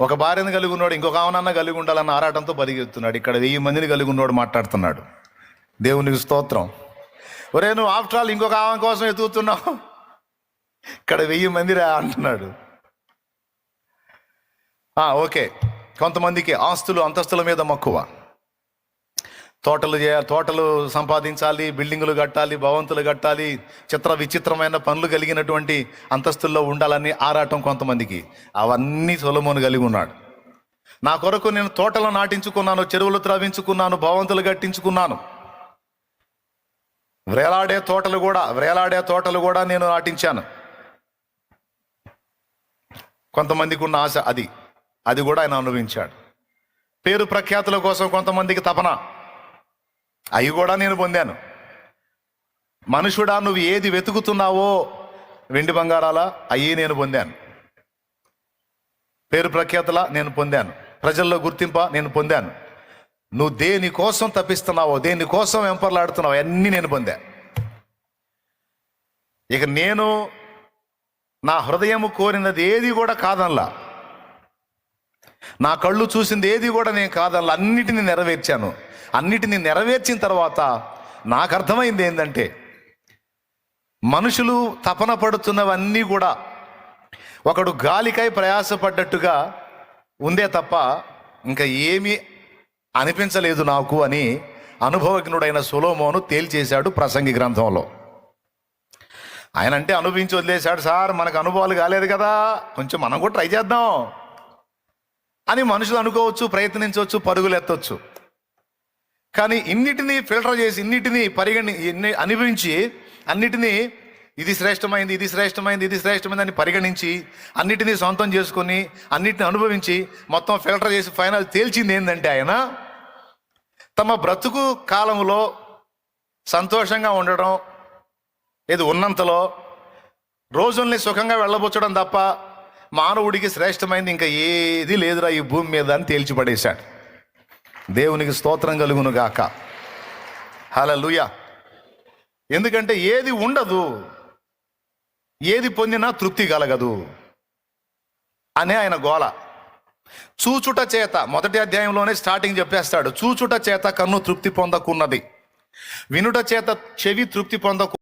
ఒక భార్యను కలిగి ఉన్నాడు ఇంకొక ఆమెనన్న కలిగి ఉండాలన్న ఆరాటంతో పరిగెత్తున్నాడు ఇక్కడ వెయ్యి మందిని కలిగి ఉన్నాడు మాట్లాడుతున్నాడు. దేవునికి స్తోత్రం. ఒరే నువ్వు ఆఫ్టర్ ఆల్ ఇంకొక ఆమె కోసం ఎదుగుతున్నావు? ఇక్కడ వెయ్యి మందిరా అంటున్నాడు. ఓకే. కొంతమందికి ఆస్తులు అంతస్తుల మీద మక్కువ. తోటలు చేయాలి తోటలు సంపాదించాలి బిల్డింగులు కట్టాలి భవంతులు కట్టాలి చిత్ర విచిత్రమైన పనులు కలిగినటువంటి అంతస్తుల్లో ఉండాలని ఆరాటం కొంతమందికి. అవన్నీ సొలమోను కలిగి ఉన్నాడు. నా కొరకు నేను తోటలు నాటించుకున్నాను చెరువులు త్రవించుకున్నాను భవంతులు కట్టించుకున్నాను. వ్రేలాడే తోటలు కూడా వ్రేలాడే తోటలు కూడా నేను నాటించాను. కొంతమందికి ఉన్న ఆశ అది. అది కూడా ఆయన అనుభవించాడు. పేరు ప్రఖ్యాతుల కోసం కొంతమందికి తపన. అవి కూడా నేను పొందాను. మనుషుడా నువ్వు ఏది వెతుకుతున్నావో వెండి బంగారాలా అయ్యి నేను పొందాను. పేరు ప్రఖ్యాతల నేను పొందాను. ప్రజల్లో గుర్తింప నేను పొందాను. నువ్వు దేని కోసం తప్పిస్తున్నావో దేని కోసం వెంపర్లాడుతున్నావో అన్నీ నేను పొందా. ఇక నేను నా హృదయం కోరినది ఏది కూడా కాదనలా. నా కళ్ళు చూసింది ఏది కూడా నేను కాదనలా అన్నిటిని నెరవేర్చాను. అన్నిటిని నెరవేర్చిన తర్వాత నాకు అర్థమైంది ఏంటంటే మనుషులు తపన పడుతున్నవన్నీ కూడా ఒకడు గాలికై ప్రయాసపడ్డట్టుగా ఉందే తప్ప ఇంకా ఏమీ అనిపించలేదు నాకు అని అనుభవజ్ఞుడైన సులోమోను తేల్చేశాడు ప్రసంగి గ్రంథంలో. ఆయన అంటే అనుభవించి వదిలేశాడు సార్ మనకు అనుభవాలు కాలేదు కదా కొంచెం మనం కూడా ట్రై చేద్దాం. అని మనుషులు అనుకోవచ్చు ప్రయత్నించవచ్చు పరుగులు ఎత్తవచ్చు కానీ ఇన్నిటినీ ఫిల్టర్ చేసి ఇన్నిటినీ పరిగణి ఇన్ని అనుభవించి అన్నిటినీ ఇది శ్రేష్టమైంది ఇది శ్రేష్టమైంది ఇది శ్రేష్టమైంది అని పరిగణించి అన్నిటినీ సొంతం చేసుకొని అన్నిటిని అనుభవించి మొత్తం ఫిల్టర్ చేసి ఫైనల్ తేల్చింది ఏంటంటే ఆయన తమ బ్రతుకు కాలంలో సంతోషంగా ఉండడం ఇది ఉన్నంతలో రోజుల్ని సుఖంగా వెళ్ళబుచ్చడం తప్ప మానవుడికి శ్రేష్టమైంది ఇంకా ఏది లేదురా ఈ భూమి మీద అని తేల్చిపడేశాడు దేవునికి స్తోత్రం కలుగును గాక. హలలుయ ఎందుకంటే ఏది ఉండదు ఏది పొందినా తృప్తి కలగదు అనే ఆయన గోల చూచుట చేత మొదటి అధ్యాయంలోనే స్టార్టింగ్ చెప్పేస్తాడు చూచుట చేత కన్ను తృప్తి పొందకున్నది వినుట చేత చెవి తృప్తి పొందకు